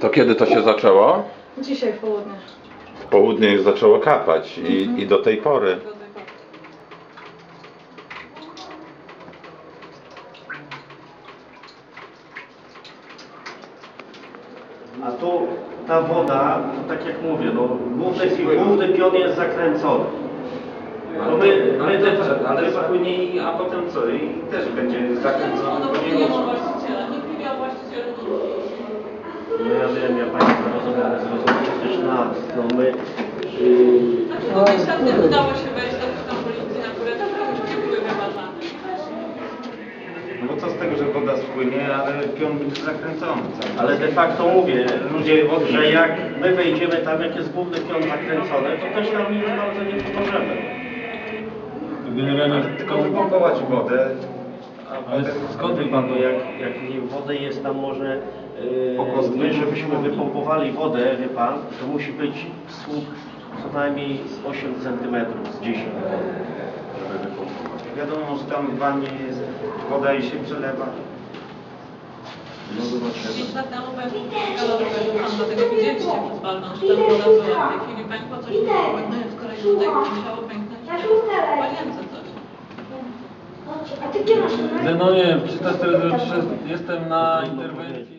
To kiedy to się zaczęło? Dzisiaj w południe. W południe już zaczęło kapać i, i do tej pory. A tu ta woda, to tak jak mówię, no główny, główny pion jest zakręcony. No my, my ale zapłynie i a potem co? I też będzie zakręcony. No bo bo nie nie ma ruszy. właściciela, nikt nie miał właściciela. No ja Państwa rozumiem, ale zrozumiecie też nas. No my, do tej szatni udało się wejść do tych tam policji na górę, tam rączki były wyważane. No bo co z tego, że woda spłynie, ale pion będzie zakręcony ale de facto mówię, ludzie, że jak my wejdziemy tam, jak jest główny pion zakręcony, to też nam nic bardzo nie pomożemy. Generalnie tylko wypompować wodę, Ale skąd pan, no jak, jak nie, wodę jest tam może, Po yy, prostu my żebyśmy wypompowali wodę, wie pan, to musi być słup co najmniej z 8 cm, z 10 żeby wypompować. wiadomo, że tam w wannie jest woda i się przelewa. No zobaczymy. Pięć lat temu galopem, pan dlatego widzieliście przez balkon, że tam woda była. W tej chwili pękło coś, pęknąć z kolei tutaj musiało pęknąć w łazience coś. Masz numer? Zenonie, 343, jestem na interwencji.